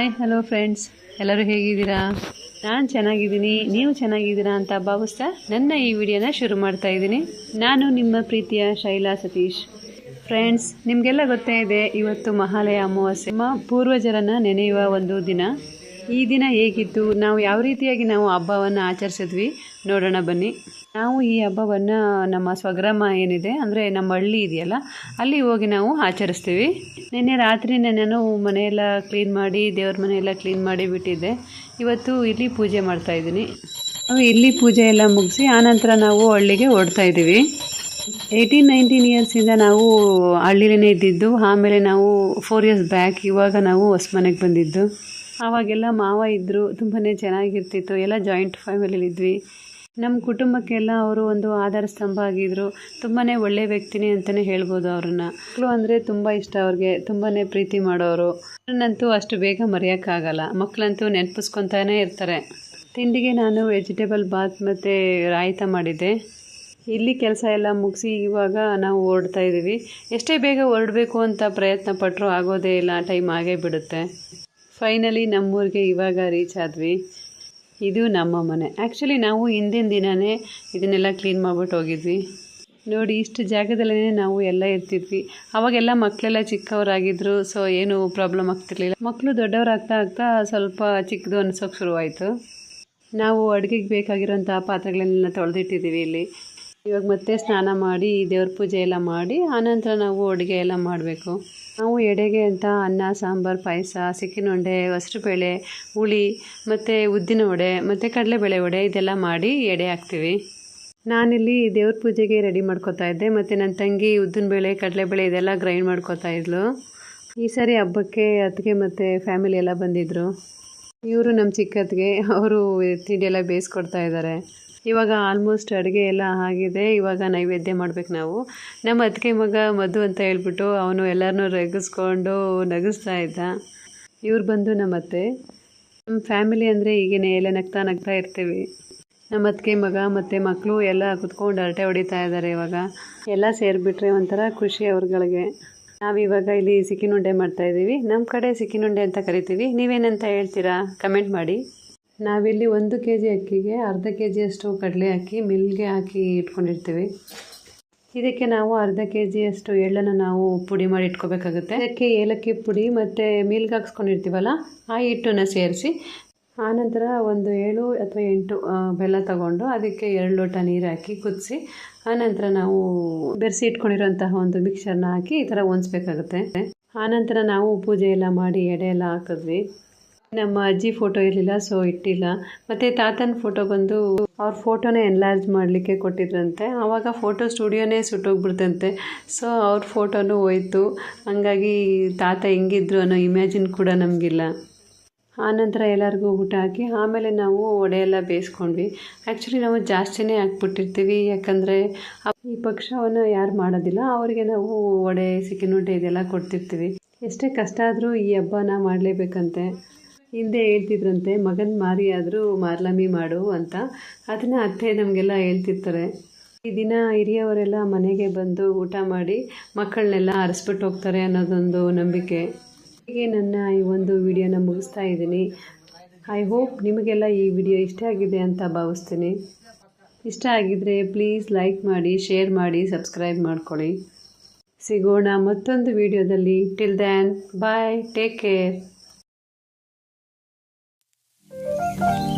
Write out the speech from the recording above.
Hi hello friends ಎಲ್ಲರೂ ಹೇಗಿದ್ದೀರಾ? ನಾನು ಚೆನ್ನಾಗಿದ್ದೀನಿ. ನೀವು ಚೆನ್ನಾಗಿದ್ದೀರಾ ಅಂತ ಭಾವಿಸ್ತಾ ನನ್ನ ಈ ವಿಡಿಯೋನ ಶುರು ಮಾಡ್ತಾ ಇದ್ದೀನಿ. ನಾನು ನಿಮ್ಮ ಪ್ರೀತಿಯ ಶೈಲಾ ಸತೀಶ್. ಫ್ರೆಂಡ್ಸ್ ನಿಮಗೆಲ್ಲ ಗೊತ್ತೇ ಇದೆ, ಇವತ್ತು ಮಹಾಲಯ ಅಮಾವಾಸ್ಯೆ. ನಮ್ಮ ಪೂರ್ವಜರನ್ನು ನೆನೆಯುವ ಒಂದು ದಿನ. ಈ ದಿನ ಹೇಗಿತ್ತು? ನಾವು ಯಾವ ರೀತಿಯಾಗಿ ನಾವು ಹಬ್ಬವನ್ನು ಆಚರಿಸಿದ್ವಿ? ನೋಡೋಣ ಬನ್ನಿ. ನಾವು ಈ ಹಬ್ಬವನ್ನು ನಮ್ಮ ಸ್ವಗ್ರಾಮ ಏನಿದೆ, ಅಂದರೆ ನಮ್ಮ ಹಳ್ಳಿ ಇದೆಯಲ್ಲ, ಅಲ್ಲಿ ಹೋಗಿ ನಾವು ಆಚರಿಸ್ತೀವಿ. ನಿನ್ನೆ ರಾತ್ರಿನೇ ನಾನು ಮನೆಯೆಲ್ಲ ಕ್ಲೀನ್ ಮಾಡಿ, ದೇವ್ರ ಮನೆಯೆಲ್ಲ ಕ್ಲೀನ್ ಮಾಡಿ ಬಿಟ್ಟಿದ್ದೆ. ಇವತ್ತು ಇಲ್ಲಿ ಪೂಜೆ ಮಾಡ್ತಾ ಇದ್ದೀನಿ. ನಾವು ಇಲ್ಲಿ ಪೂಜೆ ಎಲ್ಲ ಮುಗಿಸಿ ಆನಂತರ ನಾವು ಹಳ್ಳಿಗೆ ಇದ್ದೀವಿ. ಏಯ್ಟೀನ್ ನೈನ್ಟೀನ್ ಇಯರ್ಸಿಂದ ನಾವು ಹಳ್ಳಿಲೇ ಇದ್ದಿದ್ದು, ಆಮೇಲೆ ನಾವು ಫೋರ್ ಇಯರ್ಸ್ ಬ್ಯಾಕ್ ಇವಾಗ ನಾವು ಹೊಸ ಮನೆಗೆ ಬಂದಿದ್ದು. ಆವಾಗೆಲ್ಲ ಮಾವ ಇದ್ದರು ತುಂಬಾ ಚೆನ್ನಾಗಿರ್ತಿತ್ತು, ಎಲ್ಲ ಜಾಯಿಂಟ್ ಫ್ಯಾಮಿಲಿಲಿದ್ವಿ ನಮ್ಮ ಕುಟುಂಬಕ್ಕೆಲ್ಲ ಅವರು ಒಂದು ಆಧಾರ ಸ್ತಂಭ ಆಗಿದ್ರು. ತುಂಬಾ ಒಳ್ಳೆಯ ವ್ಯಕ್ತಿನೇ ಅಂತಲೇ ಹೇಳ್ಬೋದು ಅವ್ರನ್ನ. ಮಕ್ಕಳು ಅಂದರೆ ತುಂಬ ಇಷ್ಟ ಅವ್ರಿಗೆ ತುಂಬಾ ಪ್ರೀತಿ ಮಾಡೋರು. ಅವ್ರನ್ನಂತೂ ಅಷ್ಟು ಬೇಗ ಮರೆಯೋಕ್ಕಾಗಲ್ಲ. ಮಕ್ಕಳಂತೂ ನೆನಪಿಸ್ಕೊತಾನೇ ಇರ್ತಾರೆ. ತಿಂಡಿಗೆ ನಾನು ವೆಜಿಟೇಬಲ್ ಬಾತ್ ಮತ್ತು ರಾಯಿತ ಮಾಡಿದ್ದೆ. ಇಲ್ಲಿ ಕೆಲಸ ಎಲ್ಲ ಮುಗಿಸಿ ಇವಾಗ ನಾವು ಓಡ್ತಾ ಇದ್ದೀವಿ ಎಷ್ಟೇ ಬೇಗ ಹೊರಡಬೇಕು ಅಂತ ಪ್ರಯತ್ನ ಪಟ್ಟರು ಆಗೋದೇ ಇಲ್ಲ. ಟೈಮ್ ಆಗೇ ಬಿಡುತ್ತೆ. ಫೈನಲಿ ನಮ್ಮೂರಿಗೆ ಇವಾಗ ರೀಚ್ ಆದ್ವಿ. ಇದು ನಮ್ಮ ಮನೆ. ಆ್ಯಕ್ಚುಲಿ ನಾವು ಹಿಂದಿನ ದಿನವೇ ಇದನ್ನೆಲ್ಲ ಕ್ಲೀನ್ ಮಾಡ್ಬಿಟ್ಟು ಹೋಗಿದ್ವಿ. ನೋಡಿ, ಇಷ್ಟು ಜಾಗದಲ್ಲೇ ನಾವು ಎಲ್ಲ ಇರ್ತಿದ್ವಿ. ಅವಾಗೆಲ್ಲ ಮಕ್ಕಳೆಲ್ಲ ಚಿಕ್ಕವರಾಗಿದ್ದರು ಸೊ ಏನು ಪ್ರಾಬ್ಲಮ್ ಆಗ್ತಿರ್ಲಿಲ್ಲ. ಮಕ್ಕಳು ದೊಡ್ಡವರಾಗ್ತಾ ಆಗ್ತಾ ಸ್ವಲ್ಪ ಚಿಕ್ಕದು ಅನ್ಸೋಕೆ ಶುರುವಾಯಿತು. ನಾವು ಅಡುಗೆಗೆ ಬೇಕಾಗಿರೋಂಥ ಪಾತ್ರೆಗಳನ್ನೆಲ್ಲ ತೊಳೆದಿಟ್ಟಿದ್ದೀವಿ ಇಲ್ಲಿ. ಇವಾಗ ಮತ್ತೆ ಸ್ನಾನ ಮಾಡಿ, ದೇವ್ರ ಪೂಜೆ ಎಲ್ಲ ಮಾಡಿ, ಆನಂತರ ನಾವು ಅಡುಗೆ ಎಲ್ಲ ಮಾಡಬೇಕು. ನಾವು ಎಡೆಗೆ ಅಂತ ಅನ್ನ, ಸಾಂಬಾರು, ಪಾಯಸ ಸಿಕ್ಕಿನೊಂಡೆ ಬೇಳೆ ಹುಳಿ, ಮತ್ತು ಉದ್ದಿನ ವಡೆ, ಮತ್ತು ಕಡಲೆಬೇಳೆ ವಡೆ ಇದೆಲ್ಲ ಮಾಡಿ ಎಡೆ ಹಾಕ್ತೀವಿ. ನಾನಿಲ್ಲಿ ದೇವ್ರ ಪೂಜೆಗೆ ರೆಡಿ ಮಾಡ್ಕೋತಾ ಇದ್ದೆ. ಮತ್ತು ನನ್ನ ತಂಗಿ ಉದ್ದಿನ ಬೇಳೆ, ಕಡಲೆಬೇಳೆ ಇದೆಲ್ಲ ಗ್ರೈಂಡ್ ಮಾಡ್ಕೋತಾ ಇದ್ಲು. ಈ ಸಾರಿ ಹಬ್ಬಕ್ಕೆ ಅತ್ತಿಗೆ ಮತ್ತು ಫ್ಯಾಮಿಲಿ ಎಲ್ಲ ಬಂದಿದ್ದರು ಇವರು ನಮ್ಮ ಚಿಕ್ಕತ್ತಿಗೆ, ಅವರು ತಿಂಡಿ ಎಲ್ಲ ಬೇಯಿಸ್ಕೊಡ್ತಾ ಇದ್ದಾರೆ. ಇವಾಗ ಆಲ್ಮೋಸ್ಟ್ ಅಡುಗೆ ಎಲ್ಲ ಆಗಿದೆ. ಇವಾಗ ನೈವೇದ್ಯ ಮಾಡ್ಬೇಕು ನಾವು. ನಮ್ಮ ಅತ್ತಿಗೆ ಮಗ ಮಧು ಅಂತ ಹೇಳ್ಬಿಟ್ಟು ಅವನು ಎಲ್ಲರನ್ನೂ ರೇಗಿಸ್ಕೊಂಡು ನಗಿಸ್ತಾ ಇದ್ದ. ಇವ್ರು ಬಂದು ನಮ್ಮ ಅತ್ತೆ. ನಮ್ಮ ಫ್ಯಾಮಿಲಿ ಅಂದರೆ ಈಗೇನೆ ಎಲ್ಲ ನಗ್ತಾ ನಗ್ತಾ ಇರ್ತೀವಿ. ನಮ್ಮ ಅತ್ತಿಗೆ ಮಗ ಮತ್ತು ಮಕ್ಕಳು ಎಲ್ಲ ಕುತ್ಕೊಂಡು ಹರಟೆ ಹೊಡಿತಾ ಇದ್ದಾರೆ ಇವಾಗ. ಎಲ್ಲ ಸೇರಿಬಿಟ್ರೆ ಒಂಥರ ಖುಷಿ ಅವ್ರಗಳಿಗೆ. ನಾವಿವಾಗ ಇಲ್ಲಿ ಸಿಕ್ಕಿನುಂಡೆ ಮಾಡ್ತಾಯಿದ್ದೀವಿ ನಮ್ಮ ಕಡೆ ಸಿಕ್ಕಿನುಂಡೆ ಅಂತ ಕರಿತೀವಿ. ನೀವೇನಂತ ಹೇಳ್ತೀರಾ? ಕಮೆಂಟ್ ಮಾಡಿ. ನಾವಿಲ್ಲಿ ಒಂದು ಕೆ ಜಿ ಅಕ್ಕಿಗೆ ಅರ್ಧ ಕೆ ಜಿಯಷ್ಟು ಕಡಲೆ ಹಾಕಿ, ಮಿಲ್ಗೆ ಹಾಕಿ ಇಟ್ಕೊಂಡಿರ್ತೀವಿ. ಇದಕ್ಕೆ ನಾವು ಅರ್ಧ ಕೆ ಜಿಯಷ್ಟು ಎಳ್ಳನ್ನು ನಾವು ಪುಡಿ ಮಾಡಿ ಇಟ್ಕೋಬೇಕಾಗುತ್ತೆ. ಇದಕ್ಕೆ ಏಲಕ್ಕಿ ಪುಡಿ ಮತ್ತು ಮಿಲ್ಗೆ ಹಾಕ್ಸ್ಕೊಂಡಿರ್ತೀವಲ್ಲ, ಆ ಹಿಟ್ಟನ್ನು ಸೇರಿಸಿ ಆನಂತರ ಒಂದು ಏಳು ಅಥವಾ ಎಂಟು ಬೆಲ್ಲ ತಗೊಂಡು ಅದಕ್ಕೆ ಎರಡು ಲೋಟ ನೀರು ಹಾಕಿ ಕುದಿಸಿ ಆನಂತರ ನಾವು ಬೆರೆಸಿ ಇಟ್ಕೊಂಡಿರೋಂತಹ ಒಂದು ಮಿಕ್ಸರ್ನ ಹಾಕಿ ಈ ಥರ ಹೊಂದಿಸ್ಬೇಕಾಗುತ್ತೆ. ಆನಂತರ ನಾವು ಪೂಜೆ ಎಲ್ಲ ಮಾಡಿ ಎಡೆ ಎಲ್ಲ ಹಾಕಿದ್ವಿ. ನಮ್ಮ ಅಜ್ಜಿ ಫೋಟೋ ಇರಲಿಲ್ಲ ಸೊ ಇಟ್ಟಿಲ್ಲ. ಮತ್ತು ತಾತನ ಫೋಟೋ ಬಂದು ಅವ್ರ ಫೋಟೋನೇ ಎನ್ಲಾರ್ಜ್ ಮಾಡಲಿಕ್ಕೆ ಕೊಟ್ಟಿದ್ರಂತೆ. ಆವಾಗ ಫೋಟೋ ಸ್ಟುಡಿಯೋನೇ ಸುಟ್ಟೋಗ್ಬಿಡ್ತಂತೆ. ಸೊ ಅವ್ರ ಫೋಟೋನೂ ಹೋಯ್ತು. ಹಂಗಾಗಿ ತಾತ ಹೆಂಗಿದ್ರು ಅನ್ನೋ ಇಮ್ಯಾಜಿನ್ ಕೂಡ ನಮಗಿಲ್ಲ. ಆನಂತರ ಎಲ್ಲರಿಗೂ ಊಟ ಹಾಕಿ, ಆಮೇಲೆ ನಾವು ವಡೆ ಎಲ್ಲ ಬೇಯಿಸ್ಕೊಂಡ್ವಿ. ಆ್ಯಕ್ಚುಲಿ ನಾವು ಜಾಸ್ತಿನೇ ಹಾಕ್ಬಿಟ್ಟಿರ್ತೀವಿ, ಯಾಕಂದರೆ ಈ ಪಕ್ಷವನ್ನು ಯಾರು ಮಾಡೋದಿಲ್ಲ. ಅವರಿಗೆ ನಾವು ಒಡೆ ಸಿಕ್ಕಿನುಂಡೆ ಇದೆಲ್ಲ ಕೊಡ್ತಿರ್ತೀವಿ. ಎಷ್ಟೇ ಕಷ್ಟ ಆದರೂ ಈ ಹಬ್ಬನ ಮಾಡಲೇಬೇಕಂತೆ. ಹಿಂದೆ ಹೇಳ್ತಿದ್ರಂತೆ, ಮಗನ ಮಾರಿ ಆದರೂ ಮಾರ್ಲಮಿ ಮಾಡು ಅಂತ. ಅದನ್ನು ಅತ್ತೆ ನಮಗೆಲ್ಲ ಹೇಳ್ತಿರ್ತಾರೆ. ಈ ದಿನ ಹಿರಿಯವರೆಲ್ಲ ಮನೆಗೆ ಬಂದು ಊಟ ಮಾಡಿ ಮಕ್ಕಳನ್ನೆಲ್ಲ ಅರಸ್ಬಿಟ್ಟು ಹೋಗ್ತಾರೆ ಅನ್ನೋದೊಂದು ನಂಬಿಕೆ. ಹೀಗೆ ನನ್ನ ಈ ಒಂದು ವಿಡಿಯೋನ ಮುಗಿಸ್ತಾ ಇದ್ದೀನಿ. ಐ ಹೋಪ್ ನಿಮಗೆಲ್ಲ ಈ ವಿಡಿಯೋ ಇಷ್ಟ ಆಗಿದೆ ಅಂತ ಭಾವಿಸ್ತೀನಿ. ಇಷ್ಟ ಆಗಿದ್ದರೆ ಪ್ಲೀಸ್ ಲೈಕ್ ಮಾಡಿ ಶೇರ್ ಮಾಡಿ ಸಬ್ಸ್ಕ್ರೈಬ್ ಮಾಡ್ಕೊಳ್ಳಿ. ಸಿಗೋಣ ಮತ್ತೊಂದು ವಿಡಿಯೋದಲ್ಲಿ. Till then bye take care Bye.